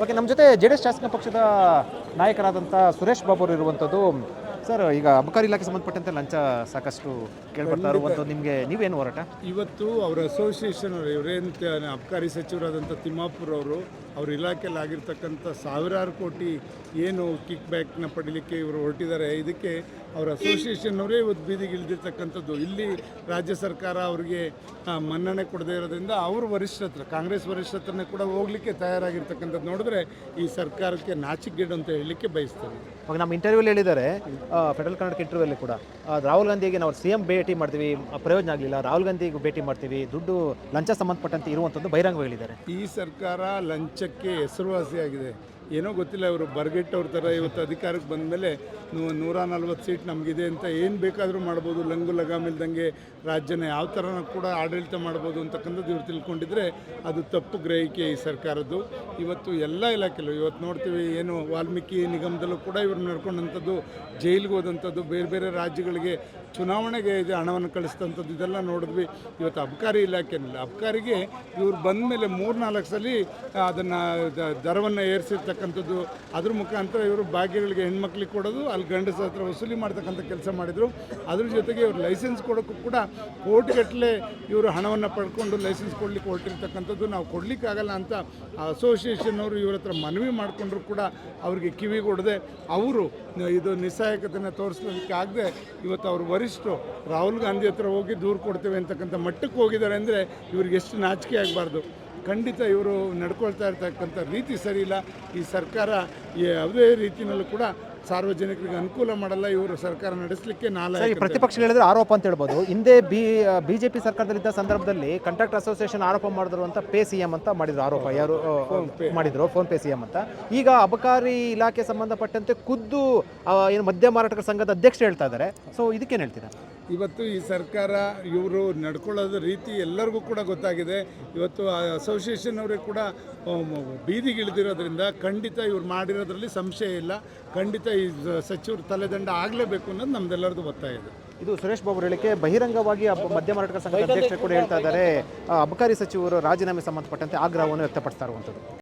Okay ನಮ್ಮ ಜೊತೆ J D S ಶಾಸಕ ಪಕ್ಷದ ನಾಯಕರಾದಂಥ ಸುರೇಶ್ ಬಾಬು ಅವರು ಇರುವಂಥದ್ದು ಸರ್ ಈಗ ಅಬಕಾರಿ ಇಲಾಖೆ ಸಂಬಂಧಪಟ್ಟಂತೆ ಲಂಚ ಸಾಕಷ್ಟು ಕೇಳ್ಬರ್ತಾರೆ ಒಂದು ನಿಮಗೆ ನೀವೇನು ಹೋರಾಟ? ಇವತ್ತು ಅವರ ಅಸೋಸಿಯೇಷನ್ ಅವರು ಇವರೇನು ಅಬಕಾರಿ ಸಚಿವರಾದಂಥ ತಿಮ್ಮಾಪುರ್ ಅವರು ಅವ್ರ ಇಲಾಖೆಯಲ್ಲಿ ಆಗಿರ್ತಕ್ಕಂಥ ಸಾವಿರಾರು ಕೋಟಿ ಏನು ಕಿಕ್ ಬ್ಯಾಕ್ನ ಪಡೀಲಿಕ್ಕೆ ಇವರು ಹೊರಟಿದ್ದಾರೆ. ಇದಕ್ಕೆ ಅವರ ಅಸೋಸಿಯೇಷನ್ನವರೇ ಇವತ್ತು ಬೀದಿಗೆ ಇಳಿದಿರ್ತಕ್ಕಂಥದ್ದು. ಇಲ್ಲಿ ರಾಜ್ಯ ಸರ್ಕಾರ ಅವರಿಗೆ ಮನ್ನಣೆ ಕೊಡದೇ ಇರೋದ್ರಿಂದ ಅವರು ವರಿಷ್ಠ ಹತ್ರ ಕಾಂಗ್ರೆಸ್ ವರಿಷ್ಠ ಹತ್ರನೇ ಕೂಡ ಹೋಗ್ಲಿಕ್ಕೆ ತಯಾರಾಗಿರ್ತಕ್ಕಂಥದ್ದು ನೋಡಿದ್ರೆ ಈ ಸರ್ಕಾರಕ್ಕೆ ನಾಚಿಕೆಗೇಡು ಅಂತ ಹೇಳಲಿಕ್ಕೆ ಬಯಸ್ತಾರೆ ಇವಾಗ ನಮ್ಮ ಇಂಟರ್ವ್ಯೂಲಿ ಹೇಳಿದ್ದಾರೆ ಫೆಡರಲ್ ಕರ್ನಾಟಕ ಇಂಟರ್ವ್ಯೂಲ್ಲಿ ಕೂಡ. ರಾಹುಲ್ ಗಾಂಧಿಗೆ ನಾವು ಸಿ ಎಂ ಭೇಟಿ ಮಾಡ್ತೀವಿ. ಪ್ರಯೋಜನ ಆಗಲಿಲ್ಲ. ರಾಹುಲ್ ಗಾಂಧಿಗೆ ಭೇಟಿ ಮಾಡ್ತೀವಿ. ದುಡ್ಡು, ಲಂಚ ಸಂಬಂಧಪಟ್ಟಂತೆ ಇರುವಂಥದ್ದು ಬಹಿರಂಗವಾಗಿದ್ದಾರೆ. ಈ ಸರ್ಕಾರ ಲಂಚಕ್ಕೆ ಹೆಸರುವಾಸಿಯಾಗಿದೆ. ಏನೋ ಗೊತ್ತಿಲ್ಲ, ಇವರು ಬರ್ಗೆಟ್ಟವ್ರ ಥರ ಇವತ್ತು ಅಧಿಕಾರಕ್ಕೆ ಬಂದ ಮೇಲೆ ನೂರ ನಲ್ವತ್ತು ಸೀಟ್ ನಮಗಿದೆ ಅಂತ ಏನು ಬೇಕಾದರೂ ಮಾಡ್ಬೋದು, ಲಂಗು ಲಗಾಮಿಲ್ದಂಗೆ ರಾಜ್ಯನ ಯಾವ ಥರ ಕೂಡ ಆಡಳಿತ ಮಾಡ್ಬೋದು ಅಂತಕ್ಕಂಥದ್ದು ಇವ್ರು ತಿಳ್ಕೊಂಡಿದ್ರೆ ಅದು ತಪ್ಪು ಗ್ರಹಿಕೆ ಈ ಸರ್ಕಾರದ್ದು. ಇವತ್ತು ಎಲ್ಲ ಇಲಾಖೆಯಲ್ಲೂ ಇವತ್ತು ನೋಡ್ತೀವಿ ಏನು ವಾಲ್ಮೀಕಿ ನಿಗಮದಲ್ಲೂ ಕೂಡ ಇವ್ರು ನಡ್ಕೊಂಡಂಥದ್ದು, ಜೈಲಿಗೆ ಹೋದಂಥದ್ದು, ಬೇರೆ ಬೇರೆ ರಾಜ್ಯಗಳಿಗೆ ಚುನಾವಣೆಗೆ ಇದು ಹಣವನ್ನು ಕಳಿಸ್ತಂಥದ್ದು ಇದೆಲ್ಲ ನೋಡಿದ್ವಿ. ಇವತ್ತು ಅಬಕಾರಿ ಇಲಾಖೆನಿಲ್ಲ, ಅಬಕಾರಿಗೆ ಇವ್ರು ಬಂದ ಮೇಲೆ ಮೂರ್ನಾಲ್ಕು ಸಲ ಅದನ್ನು ದರವನ್ನು ಏರಿಸಿರ್ತಕ್ಕಂಥದ್ದು ಅದ್ರ ಮುಖಾಂತರ ಇವರು ಭಾಗ್ಯಗಳಿಗೆ ಹೆಣ್ಮಕ್ಳಿಗೆ ಕೊಡೋದು, ಅಲ್ಲಿ ಗಂಡಸ ಹತ್ರ ವಸೂಲಿ ಮಾಡ್ತಕ್ಕಂಥ ಕೆಲಸ ಮಾಡಿದರು. ಅದ್ರ ಜೊತೆಗೆ ಇವರು ಲೈಸೆನ್ಸ್ ಕೊಡೋಕ್ಕೂ ಕೂಡ ಕೋಟಿಗಟ್ಟಲೆ ಇವರು ಹಣವನ್ನು ಪಡ್ಕೊಂಡು ಲೈಸೆನ್ಸ್ ಕೊಡಲಿಕ್ಕೆ ಹೊರಟಿರ್ತಕ್ಕಂಥದ್ದು ನಾವು ಕೊಡಲಿಕ್ಕಾಗಲ್ಲ ಅಂತ ಅಸೋಸಿಯೇಷನ್ ಅವರು ಇವ್ರ ಹತ್ರ ಮನವಿ ಮಾಡಿಕೊಂಡ್ರು ಕೂಡ ಅವರಿಗೆ ಕಿವಿ ಕೊಡದೆ ಅವರು ಇದು ನಿಸ್ಸಹಾಯಕತೆಯನ್ನು ತೋರಿಸ್ಲಿಕ್ಕೆ ಆಗದೆ ಇವತ್ತು ಅವರು ವರಿಷ್ಠರು ರಾಹುಲ್ ಗಾಂಧಿ ಹತ್ರ ಹೋಗಿ ದೂರು ಕೊಡ್ತೇವೆ ಅಂತಕ್ಕಂಥ ಮಟ್ಟಕ್ಕೆ ಹೋಗಿದ್ದಾರೆ ಅಂದರೆ ಇವ್ರಿಗೆ ಎಷ್ಟು ನಾಚಿಕೆ ಆಗಬಾರ್ದು. ಖಂಡಿತ ಇವರು ನಡ್ಕೊಳ್ತಾ ಇರ್ತಕ್ಕಂಥ ರೀತಿ ಸರಿಯಿಲ್ಲ ಈ ಸರ್ಕಾರ ಯಾವುದೇ ರೀತಿಯಲ್ಲೂ ಕೂಡ ಸಾರ್ವಜನಿಕರಿಗೆ ಅನುಕೂಲ ಮಾಡಲ್ಲ ಇವರು ಸರ್ಕಾರ ನಡೆಸಲಿಕ್ಕೆ ನಾಲ್ಕು ಪ್ರತಿಪಕ್ಷಗಳು ಹೇಳಿದ್ರೆ ಆರೋಪ ಅಂತ ಹೇಳ್ಬೋದು. ಹಿಂದೆ ಬಿ ಬಿಜೆಪಿ ಸರ್ಕಾರದಲ್ಲಿದ್ದ ಸಂದರ್ಭದಲ್ಲಿ ಕಂಟ್ರಾಕ್ಟ್ ಅಸೋಸಿಯೇಷನ್ ಆರೋಪ ಮಾಡಿದ್ರು ಅಂತ ಪೇ ಸಿ ಎಂ ಅಂತ ಮಾಡಿದ್ರು ಆರೋಪ. ಯಾರು ಮಾಡಿದ್ರು ಫೋನ್ ಪೇ ಸಿ ಎಂ ಅಂತ. ಈಗ ಅಬಕಾರಿ ಇಲಾಖೆ ಸಂಬಂಧಪಟ್ಟಂತೆ ಖುದ್ದು ಏನು ಮದ್ಯ ಮಾರಾಟಗಾರ ಸಂಘದ ಅಧ್ಯಕ್ಷರು ಹೇಳ್ತಾ ಇದ್ದಾರೆ. ಸೊ ಇದಕ್ಕೇನು ಹೇಳ್ತೀರಾ? ಇವತ್ತು ಈ ಸರ್ಕಾರ, ಇವರು ನಡ್ಕೊಳ್ಳೋದು ರೀತಿ ಎಲ್ಲರಿಗೂ ಕೂಡ ಗೊತ್ತಾಗಿದೆ. ಇವತ್ತು ಅಸೋಸಿಯೇಷನ್ ಅವರಿಗೆ ಕೂಡ ಬೀದಿಗೆ ಇಳಿದಿರೋದ್ರಿಂದ ಖಂಡಿತ ಇವ್ರು ಮಾಡಿರೋದ್ರಲ್ಲಿ ಸಂಶಯ ಇಲ್ಲ. ಖಂಡಿತ ಈ ಸಚಿವರು ತಲೆದಂಡ ಆಗಲೇಬೇಕು ಅನ್ನೋದು ನಮ್ದೆಲ್ಲರದು ಇದೆ. ಇದು ಸುರೇಶ್ ಬಾಬು ಹೇಳಿಕೆ ಬಹಿರಂಗವಾಗಿ ಮಧ್ಯ ಮಾರಾಟ ಸಂಘದ ಅಧ್ಯಕ್ಷರು ಕೂಡ ಹೇಳ್ತಾ ಇದ್ದಾರೆ. ಅಬಕಾರಿ ಸಚಿವರು ರಾಜೀನಾಮೆ ಸಂಬಂಧಪಟ್ಟಂತೆ ಆಗ್ರಹವನ್ನು ವ್ಯಕ್ತಪಡಿಸ್ತಾ ಇರುವಂಥದ್ದು.